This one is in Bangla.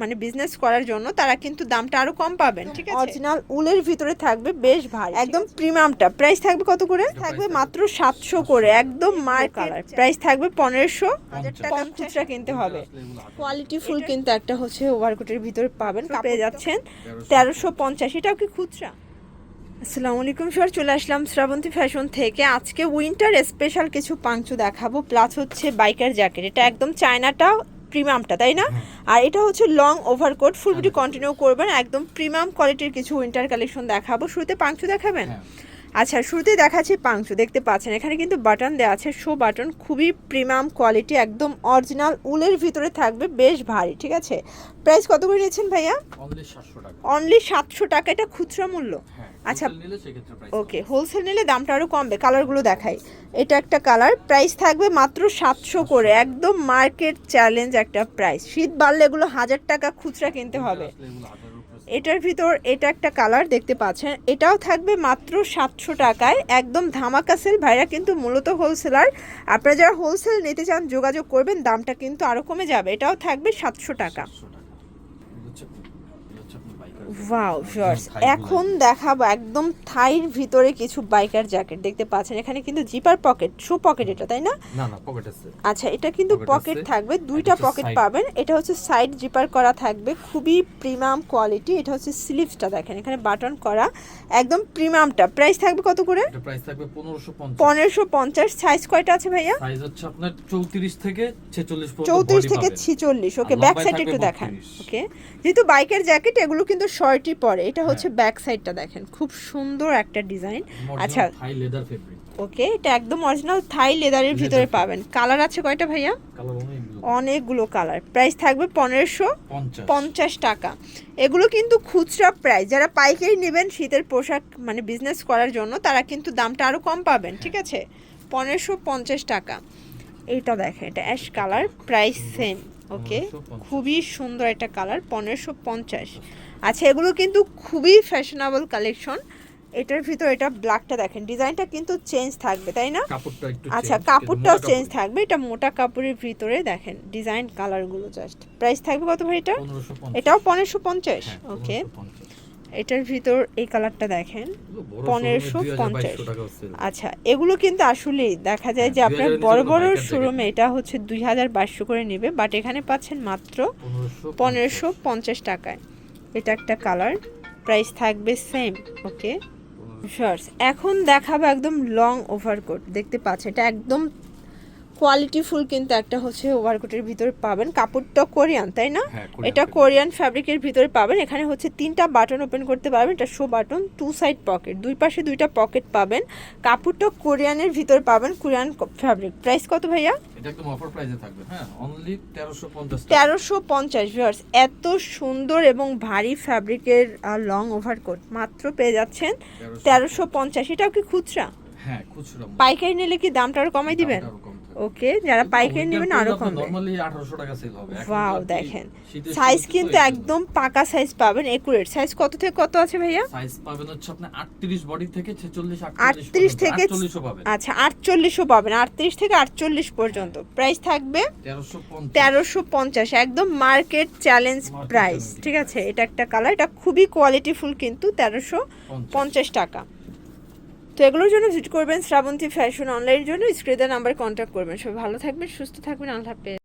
মানে বিজনেস করার জন্য তারা কিন্তু দামটা আরও কম পাবেন ঠিক আছে? অরিজিনাল উলের ভিতরে থাকবে বেশ ভারী একদম প্রিমিয়ামটা প্রাইস থাকবে কত করে? থাকবে মাত্র সাতশো করে একদম মার কালার প্রাইস থাকবে পনেরোশো। হাজার টাকা খুচরা। কিনতে হবে। কোয়ালিটি ফুল কিন্তু একটা হচ্ছে ওভারকোটের ভিতরে পাবেন পেয়ে যাচ্ছেন। তেরোশো পঞ্চাশ এটাও কি খুচরা? আসসালামু আলাইকুম স্যার চলে আসলাম শ্রাবন্তী ফ্যাশন থেকে। আজকে উইন্টার স্পেশাল কিছু পাংচু দেখাবো প্লাস হচ্ছে বাইকার জ্যাকেট এটা একদম চায়নাটা প্রিমিয়ামটা, তাই না? আর এটা হচ্ছে long overcoat full video continue করবেন, একদম প্রিমিয়াম কোয়ালিটির কিছু উইন্টার কালেকশন দেখাবো। শুরুতে পাঞ্চু দেখাবেন? আচ্ছা শুরুতেই দেখাচ্ছি পাংচু দেখতে পাচ্ছেন। এখানে কিন্তু বাটন দেওয়া আছে শো বাটন খুবই প্রিমিয়াম কোয়ালিটি একদম অরিজিনাল উলের ভিতরে থাকবে বেশ ভারী ঠিক আছে? প্রাইস কত করে নিয়েছেন ভাইয়া? অনলি সাতশো টাকা। এটা খুচরা মূল্য? হ্যাঁ আচ্ছা। ওকে হোলসেল নিলে দামটা আরও কমবে কালারগুলো দেখাই। এটা একটা কালার প্রাইস থাকবে মাত্র সাতশো করে একদম মার্কেট চ্যালেঞ্জ একটা প্রাইস শীত বাড়লে এগুলো হাজার টাকা খুচরা কিনতে হবে। এটার ভিতর এটা একটা কালার দেখতে পাচ্ছেন। এটাও থাকবে মাত্র সাতশো টাকায়। একদম ধামাকা সেল ভাইরা কিন্তু মূলত হোলসেলার আপনারা যারা হোলসেল নিতে চান, যোগাযোগ করবেন, দামটা কিন্তু আরও কমে যাবে। এটাও থাকবে সাতশো টাকা। ওয়াও শর্টস এখন দেখাবো একদম থাইর ভিতরে কিছু বাইকার জ্যাকেট দেখতে পাচ্ছেন। এখানে কিন্তু জিপার পকেট শো পকেট এটা তাই না? না না পকেট আছে। আচ্ছা এটা কিন্তু পকেট থাকবে। দুইটা পকেট পাবেন। এটা হচ্ছে সাইড জিপার করা থাকবে। খুবই প্রিমিয়াম কোয়ালিটি এটা হচ্ছে স্লিভসটা দেখেন। এখানে বাটন করা। একদম প্রিমিয়ামটা প্রাইস থাকবে কত করে? এটা প্রাইস থাকবে 1550 পনেরোশো পঞ্চাশ। সাইজ কয়টা আছে ভাইয়া? সাইজ হচ্ছে আপনার 34 থেকে 46 পর্যন্ত চৌত্রিশ body থেকে পাবেন। ছিচল্লিশ। ওকে ব্যাক সাইড একটু দেখান। ওকে যেহেতু বাইকের জ্যাকেট এগুলো কিন্তু শর্টই পরে। এটা হচ্ছে হ্যাঁ। ব্যাক সাইডটা দেখেন। খুব সুন্দর একটা ডিজাইন। আচ্ছা। থাই লেদার ফেব্রিক ওকে এটা একদম অরিজিনাল থাই লেদারের ভিতরে পাবেন। কালার আছে কয়টা ভাইয়া? অনেকগুলো অনেকগুলো কালার প্রাইস থাকবে পনেরোশো পঞ্চাশ। টাকা। এগুলো কিন্তু খুচরা প্রাইস যারা পাইকারি নেবেন শীতের পোশাক মানে বিজনেস করার জন্য তারা কিন্তু দামটা আরও কম পাবেন ঠিক আছে? পনেরোশো পঞ্চাশ টাকা। এইটা দেখেন এটা ash colour price same okay খুবই সুন্দর একটা কালার পনেরোশো পঞ্চাশ। আচ্ছা এগুলো কিন্তু খুবই ফ্যাশনেবল কালেকশন এটার ভিতর এটা ব্ল্যাকটা দেখেন ডিজাইনটা কিন্তু চেঞ্জ থাকবে তাই না? আচ্ছা কাপড়টাও চেঞ্জ থাকবে এটা মোটা কাপড়ের ভিতরে দেখেন ডিজাইন কালারগুলো জাস্ট প্রাইস থাকবে কত ভাই এটা? এটাও পনেরোশো পঞ্চাশ হ্যাঁ, ওকে 1550 এটার ভিতর এই কালারটা দেখেন পনেরোশো বড় 1550 2200 টাকা হচ্ছে আচ্ছা এগুলো কিন্তু আসলেই দেখা যায় যে হ্যাঁ, আপনার 2000 বড় বড় শোরুমে এটা হচ্ছে দুই হাজার বাইশশো করে নেবে বাট এখানে পাচ্ছেন মাত্র পনেরোশো পঞ্চাশ। টাকায়। এটা একটা কালার প্রাইস থাকবে সেম ওকে? শর্টস এখন দেখাবো একদম লং ওভারকোট দেখতে পাচ্ছেন এটা একদম কোয়ালিটি ফুল কিন্তু একটা হচ্ছে ওভারকোটের ভিতরে পাবেন। কাপড়টা কোরিয়ান তাই না? হ্যাঁ, এটা কোরিয়ান ফ্যাব্রিকের ভিতরে পাবেন। এখানে হচ্ছে তিনটা বাটন ওপেন করতে পারবেন। এটা show button two side pocket দুই পাশে দুইটা পকেট পাবেন। কাপড়টা কোরিয়ানের ভিতরে পাবেন কোরিয়ান ফ্যাব্রিক প্রাইস কত ভাইয়া? এটা একদম অফার প্রাইসে থাকবে হ্যাঁ? অনলি 1350 টাকা। তেরোশো পঞ্চাশ ভিউয়ার্স এত সুন্দর এবং ভারী ফ্যাব্রিকের লং ওভারকোট মাত্র পেয়ে যাচ্ছেন তেরোশো পঞ্চাশ। এটাও কি খুচরা? হ্যাঁ খুচরা। পাইকারি নিলে কি দামটা আরও কমাই দিবেন? ওকে যারা পাইকারি নেবেন আরও কমবে। নরমালি 1800 টাকা সেল হবে। ওয়াও দেখেন। সাইজ কিন্তু একদম পাকা সাইজ পাবেন একুরেট সাইজ কত থেকে কত আছে ভাইয়া? সাইজ পাবেন হচ্ছে আপনি 38 বডি থেকে 46 আটত্রিশ থেকে 48 পাবেন। আচ্ছা আটচল্লিশও পাবেন আটত্রিশ থেকে আটচল্লিশ পর্যন্ত। প্রাইস থাকবে 1350 তেরোশো পঞ্চাশ একদম মার্কেট চ্যালেঞ্জ প্রাইস ঠিক আছে? এটা একটা কালার এটা খুবই কোয়ালিটিফুল কিন্তু তেরোশো পঞ্চাশ টাকা। তো এগুলোর জন্য ভিজিট করবেন শ্রাবন্তী ফ্যাশন অনলাইনের জন্য। স্ক্রিনে নাম্বার কন্ট্যাক্ট করবেন। সবাই ভালো থাকবেন, সুস্থ থাকবেন। আল্লাহ হাফেজ।